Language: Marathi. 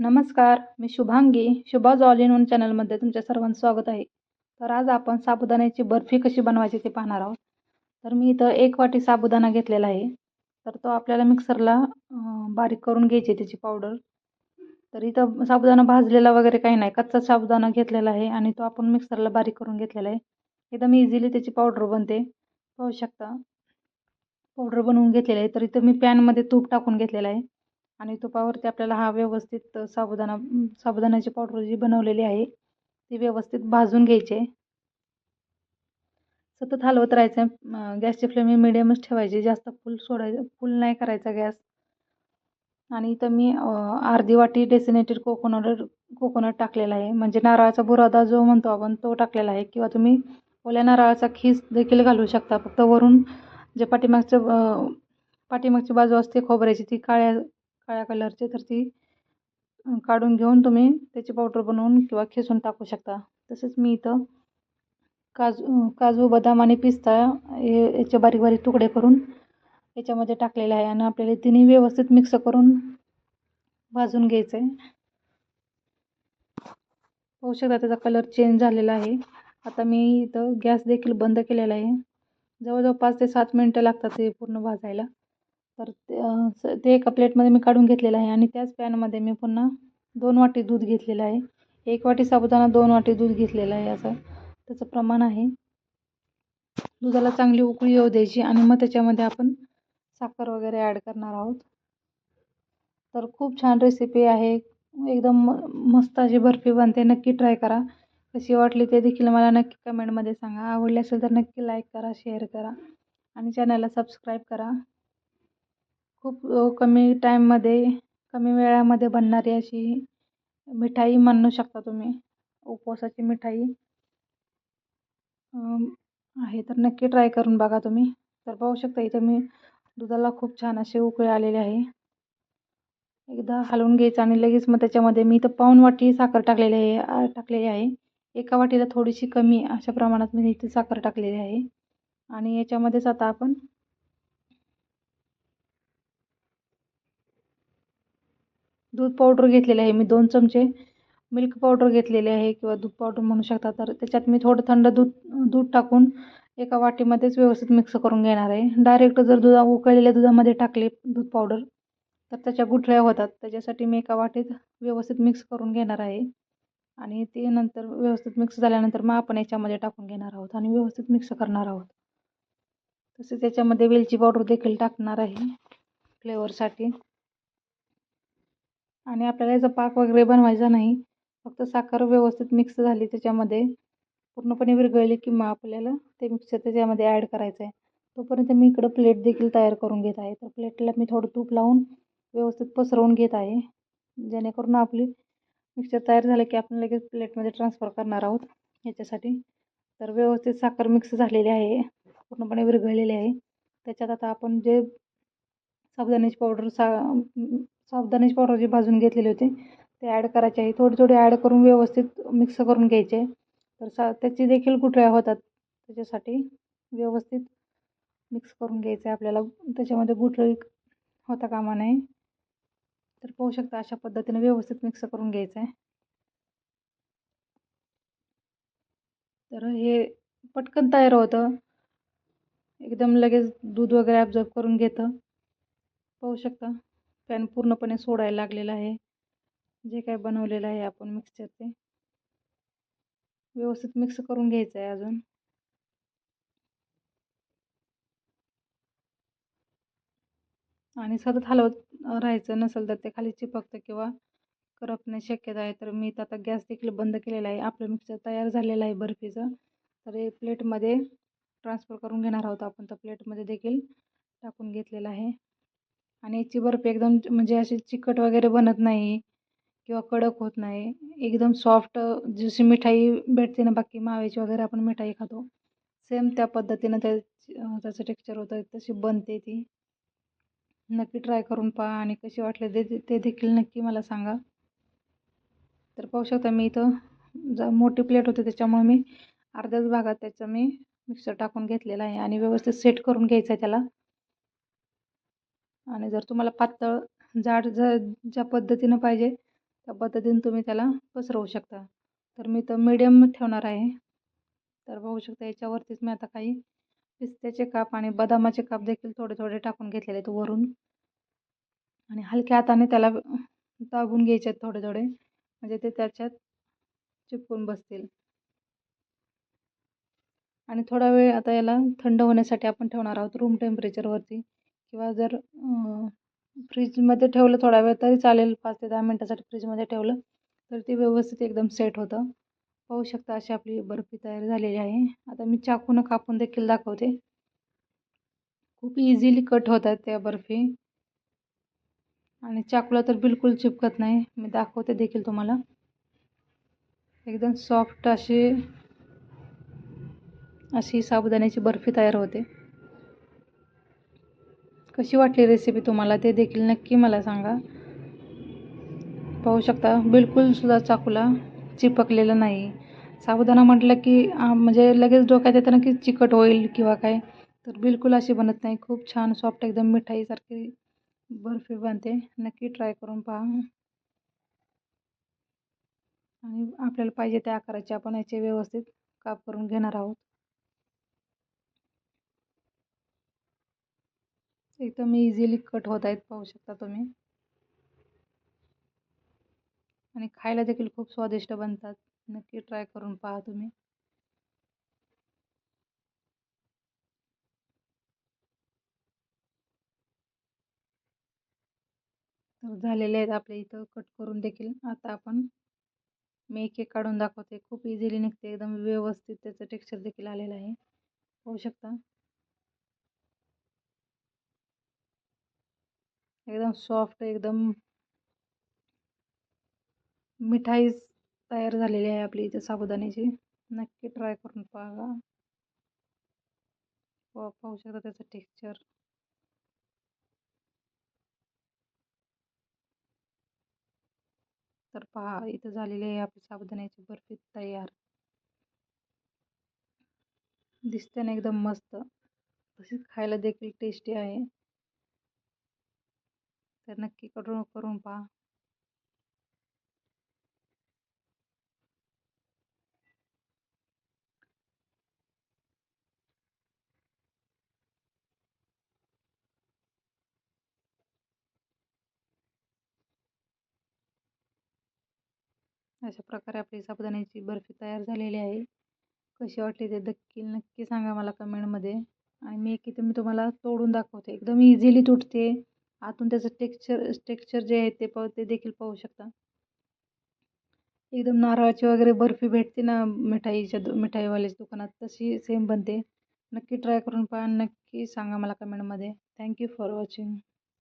नमस्कार मी Shubhangi Shubhaj all in one चॅनलमध्ये तुमच्या सर्वांचं स्वागत आहे. तर आज आपण साबुदाण्याची बर्फी कशी बनवायची ते पाहणार आहोत. तर मी इथं एक वाटी साबुदाणा घेतलेला आहे. तर तो आपल्याला मिक्सरला बारीक करून घ्यायची त्याची पावडर. तर इथं साबुदाणा भाजलेला वगैरे काही नाही. कच्चा साबुदाणा घेतलेला आहे आणि तो आपण मिक्सरला बारीक करून घेतलेला आहे. एकदम इझिली त्याची पावडर बनते. पाहू शकता. पावडर बनवून घेतलेली आहे. तर इथं मी पॅनमध्ये तूप टाकून घेतलेलं आहे. आणि तुपावरती आपल्याला हा व्यवस्थित साबुदाणा साबुदाण्याची पावडर जी बनवलेली आहे ती व्यवस्थित भाजून घ्यायची. आहे सतत हलवत राहायचं आहे गॅसची फ्लेम ही मिडियमच ठेवायची जास्त फुल सोडायचं फुल नाही करायचा गॅस. आणि इथं मी अर्धी वाटी डेसिनेटेड कोकोनट कोकोनट टाकलेला आहे. म्हणजे नारळाचा बुरादा जो म्हणतो आपण तो टाकलेला आहे. किंवा तुम्ही ओल्या नारळाचा खीस देखील घालू शकता. फक्त वरून जे पाठीमागचं पाठीमागची बाजू असते खोबऱ्याची ती काळ्या काळ्या कलरची तर ती काढून घेऊन तुम्ही त्याची पावडर बनवून किंवा खिसून टाकू शकता. तसेच मी इथं काजू काजू बदाम आणि पिस्ता हे याचे बारीक बारीक तुकडे करून याच्यामध्ये टाकलेले आहे आणि आपल्याला तिन्ही व्यवस्थित मिक्स करून भाजून घ्यायचं. आहे होऊ शकता त्याचा कलर चेंज झालेला आहे. आता मी इथं गॅस देखील बंद केलेला आहे. जवळजवळ पाच ते सात मिनटं लागतात ते पूर्ण भाजायला. तर ते ते एका प्लेटमध्ये मी काढून घेतलेलं आहे आणि त्याच पॅनमध्ये मी पुन्हा दोन वाटी दूध घेतलेलं आहे. एक वाटी साबुदाणा दोन वाटी दूध घेतलेलं आहे असं त्याचं प्रमाण आहे. दुधाला चांगली उकळी येऊ द्यायची आणि मग त्याच्यामध्ये आपण साखर वगैरे ॲड करणार आहोत. तर खूप छान रेसिपी आहे. एकदम मस्त अशी बर्फी बनते. नक्की ट्राय करा. कशी वाटली ते देखील मला नक्की कमेंटमध्ये सांगा. आवडली असेल तर नक्की लाईक करा शेअर करा आणि चॅनलला सबस्क्राईब करा. खूप कमी टाईममध्ये कमी वेळामध्ये बनणारी अशी मिठाई म्हणू शकता तुम्ही. उपवासाची मिठाई. आहे तर नक्की ट्राय करून बघा तुम्ही. तर पाहू शकता इथं मी दुधाला खूप छान असे उकळे आलेले आहे. एकदा हलवून घ्यायचं आणि लगेच मग त्याच्यामध्ये मी इथं पाऊण वाटी साखर टाकलेली आहे टाकलेली आहे. एका वाटीला थोडीशी कमी अशा प्रमाणात मी इथे साखर टाकलेली आहे. आणि याच्यामध्येच आता आपण दूध पावडर घेतलेले आहे. मी दोन चमचे मिल्क पावडर घेतलेले आहे किंवा दूध पावडर म्हणू शकता. तर त्याच्यात मी थोडं थंड दूध दूध टाकून एका वाटीमध्येच व्यवस्थित मिक्स करून घेणार आहे. डायरेक्ट जर दुधा उकळलेल्या दुधामध्ये टाकले दूध पावडर तर त्याच्या गुठळ्या होतात. त्याच्यासाठी मी एका वाटीत व्यवस्थित मिक्स करून घेणार आहे. आणि ते नंतर व्यवस्थित मिक्स झाल्यानंतर मग आपण याच्यामध्ये टाकून घेणार आहोत आणि व्यवस्थित मिक्स करणार आहोत. तसेच त्याच्यामध्ये वेलची पावडर देखील टाकणार आहे. फ्लेवरसाठी आणि आपल्याला याचा पाक वगैरे बनवायचा नाही. फक्त साखर व्यवस्थित मिक्स झाली त्याच्यामध्ये. पूर्णपणे विरघळली की मग आपल्याला ते मिक्सर त्याच्यामध्ये ॲड करायचं आहे तोपर्यंत मी इकडं प्लेट देखील तयार करून घेत आहे. तर प्लेटला मी थोडं तूप लावून व्यवस्थित पसरवून घेत आहे. जेणेकरून आपली मिक्सर तयार झालं की आपण लगेच प्लेटमध्ये ट्रान्सफर करणार आहोत याच्यासाठी. तर व्यवस्थित साखर मिक्स झालेली आहे. पूर्णपणे विरघळलेली आहे. त्याच्यात आता आपण जे साबुदाण्याची पावडर सा साबुदाण्याचे पावडर भाजून घेतलेली होती. ते ॲड करायचे. आहे थोडी थोडी ॲड करून व्यवस्थित मिक्स करून घ्यायचे. तर सा त्याची देखील गुठळ्या होतात? त्याच्यासाठी व्यवस्थित मिक्स करून घ्यायचं आहे आपल्याला. त्याच्यामध्ये गुठळी होता कामा नये. तर पाहू शकता अशा पद्धतीने व्यवस्थित मिक्स करून घ्यायचं. आहे तर हे पटकन तयार होतं. एकदम लगेच दूध वगैरे ॲब्झॉर्ब करून घेतं. पाहू शकता. पॅन पूर्णपणे सोडायला लागलेलं आहे. जे काय बनवलेलं आहे आपण मिक्सचर ते. व्यवस्थित मिक्स करून घ्यायचं आहे अजून. आणि सतत हलवत राहायचं नसेल तर ते खाली चिपकतं किंवा करपणे शक्यता आहे. तर मी तर आता गॅस देखील बंद केलेला आहे. आपलं मिक्सर तयार झालेलं आहे बर्फीचं. तर हे प्लेटमध्ये ट्रान्सफर करून घेणार आहोत आपण. तर प्लेटमध्ये देखील टाकून घेतलेलं आहे. आणि याची बर्फी एकदम म्हणजे अशी चिकट वगैरे बनत नाही किंवा कडक होत नाही. एकदम सॉफ्ट जशी मिठाई भेटते ना बाकी माव्याची वगैरे आपण मिठाई खातो. सेम त्या पद्धतीनं त्या त्याचं टेक्स्चर होतं तशी बनते ती. नक्की ट्राय करून पहा आणि कशी वाटले ते ते देखील नक्की मला सांगा. तर पाहू शकता मी इथं जा मोठी प्लेट होते त्याच्यामुळे मी अर्ध्याच भागात त्याचं मी मिक्सर टाकून घेतलेला आहे आणि व्यवस्थित सेट करून घ्यायचं आहे त्याला. आणि जर तुम्हाला पातळ जाड जर ज्या पद्धतीनं पाहिजे त्या पद्धतीनं तुम्ही त्याला पसरवू शकता. तर मी तर मीडियम ठेवणार आहे. तर बघू शकता याच्यावरतीच मी आता काही पिस्त्याचे काप आणि बदामाचे काप देखील थोडे थोडे टाकून घेतलेले आहेत वरून. आणि हलक्या हाताने त्याला दाबून घ्यायचे आहेत थोडे थोडे. म्हणजे ते त्याच्यात चिपकून बसतील. आणि थोडा वेळ आता याला थंड होण्यासाठी आपण ठेवणार आहोत रूम टेम्परेचरवरती किंवा जर फ्रीजमध्ये ठेवलं थोडा वेळ तरी चालेल पाच ते दहा मिनटासाठी फ्रीजमध्ये ठेवलं तर ते व्यवस्थित एकदम सेट होतं. पाहू शकता अशी आपली बर्फी तयार झालेली आहे. आता मी चाकूनं कापून देखील दाखवते. खूप इझिली कट होत आहेत त्या बर्फी. आणि चाकूला तर बिलकुल चिपकत नाही. मी दाखवते देखील तुम्हाला. एकदम सॉफ्ट अशी अशी साबुदाण्याची बर्फी तयार होते. कशी वाटली रेसिपी तुम्हाला? ते देखील नक्की मला सांगा. पाहू शकता बिलकुलसुद्धा चाकूला चिपकलेलं नाही. साबुदाणा म्हटलं की म्हणजे लगेच डोक्यात येताना की चिकट होईल किंवा काय. तर बिलकुल अशी बनत नाही. खूप छान सॉफ्ट एकदम मिठाईसारखी बर्फी बनते. नक्की ट्राय करून पहा. आणि आपल्याला पाहिजे त्या आकाराचे आपण याचे व्यवस्थित काप करून घेणार आहोत. एकदम इझिली कट होत आहेत पाहू शकता तुम्ही. आणि खायला देखील खूप स्वादिष्ट बनतात. नक्की ट्राय करून पहा तुम्ही. तर झालेले आहेत आपल्या इथं कट करून देखील. आता आपण मी एक एक काढून दाखवते. खूप इझिली निघते. एकदम व्यवस्थित त्याचं टेक्स्चर देखील आलेलं आहे. पाहू शकता. एकदम सॉफ्ट एकदम मिठाई तयार झालेली आहे आपली इथे साबुदाण्याची. नक्की ट्राय करून पहा. पाहू शकता त्याचं टेक्स्चर तर पहा इथं झालेली आहे आपली साबुदाण्याची बर्फी तयार. दिसते ना एकदम मस्त. तशीच खायला देखील टेस्टी आहे. तर नक्की करून करून पहा. अशा प्रकारे आपली साबुदाण्याची बर्फी तयार झालेली आहे. कशी वाटली ते देखील नक्की सांगा मला कमेंटमध्ये. आणि मी एक इथे मी तुम्हाला तोडून दाखवते. एकदम इझिली तुटते. आतून त्याचं टेक्स्चर टेक्स्चर जे आहे ते पाहू ते देखील पाहू शकता. एकदम नारळाची वगैरे बर्फी भेटते ना मिठाईच्या दु मिठाईवाल्याच्या दुकानात तशी सेम बनते. नक्की ट्राय करून पहा नक्की सांगा मला कमेंटमध्ये थँक्यू फॉर वॉचिंग